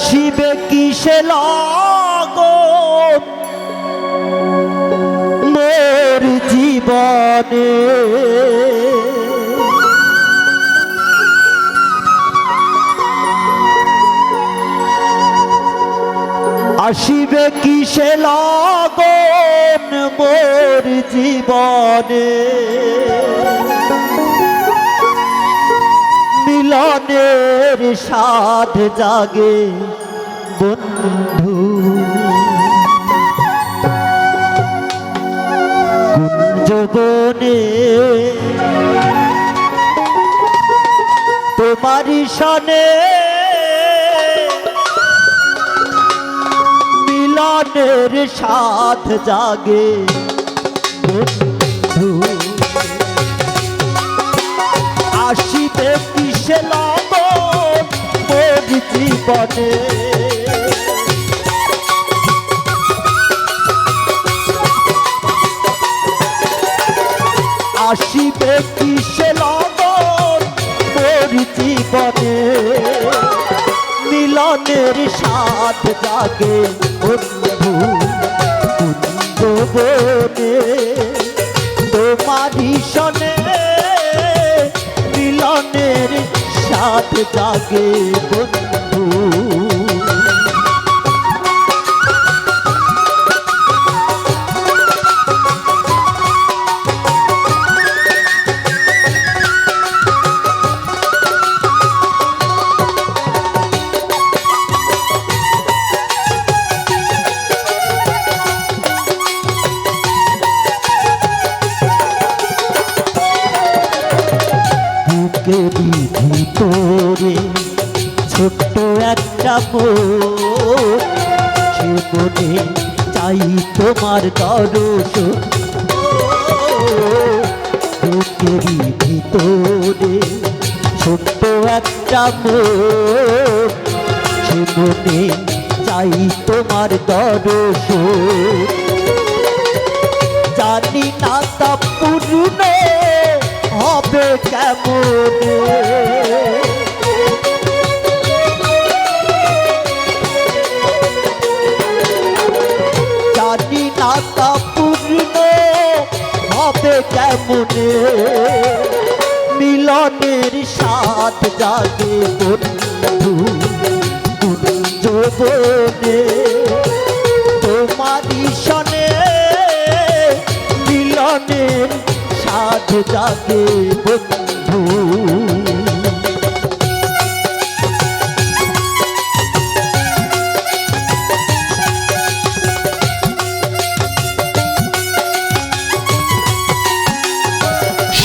আসিবে কিসে লগন মোর জীবনে। আসিবে কিসে লগন মোর জীবনে। মিলনের সাধ জাগে বন্ধু। কুঞ্জবনে তোমার সনে মিলনের সাথ জাগে বন্ধু। আসিবে কিসে লবণ জীবনে আসিবে কিসে লবণ জীবনে মিলনের সাথ জাগে বন্ধু কুঞ্জবনে তোমারি সনে মিলনের সাথ জাগে বন্ধু বুকেরই ভিতরে ছোট্ট একটা মনে চাই তোমার দরস বুকেরই ভিতরে ছোট্ট একটা মনে চাই তোমার দরস জানি না তা পূর্ণ হবে কেমন। তা পূর্ণ হবে কেমন? মিলনের সাথ জাগে বন্ধু কুঞ্জবনে তোমারি সনে মিলনের সাধ জাগে বন্ধু।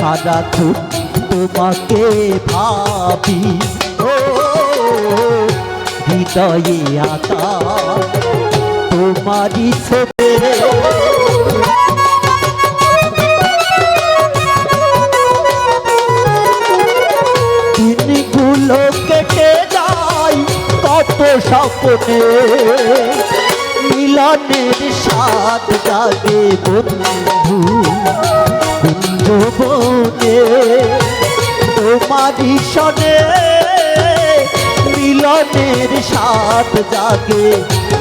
সারাক্ষণ তোমাকে ভাবি। ও, হৃদয়ে আঁকা তোমারই ছবি দিনগুলো কেটে যায় কত স্বপ্নে। মিলনের সাথ জাগে বন্ধু। সনে মিলনের সাথ জাগে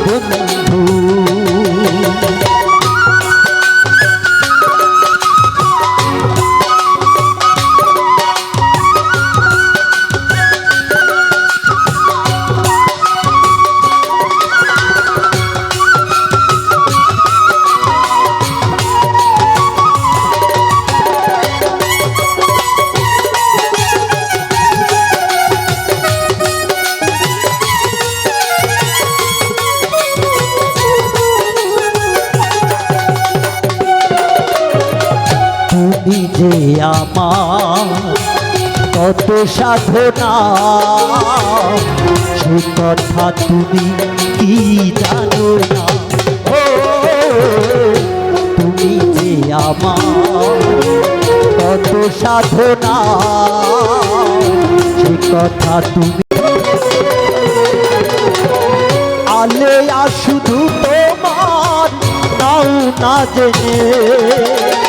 বন্ধু। যে আমার কত সাধনা, সে কথা তুমি কি জানো না? তুমি যে আমার কত সাধনা, সে কথা তুমি আলে আর শুধু তোমার নাও না জেনে।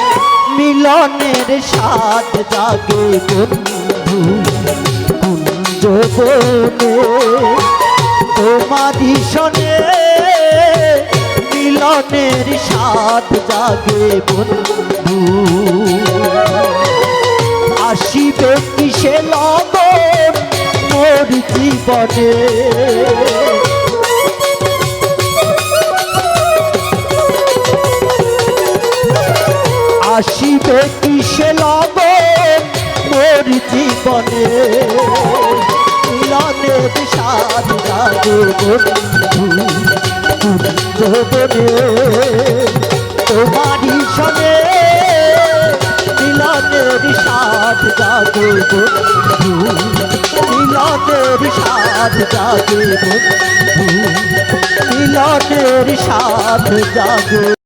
মিলনের স্বাদ জাগে বন্ধু, কুঞ্জ বনে। তোমারই শোনে মিলনের স্বাদ জাগে বন্ধু। আসিবে কিসে লগন মোর জীবনে? আসিবে কিসে লগন মোর জীবনে? মিলনের কুঞ্জবনে তোমারই সনে মিলনের সাদ জাগে বন্ধু, মিলনের সাদ জাগে বন্ধু, মিলনের সাদ জাগে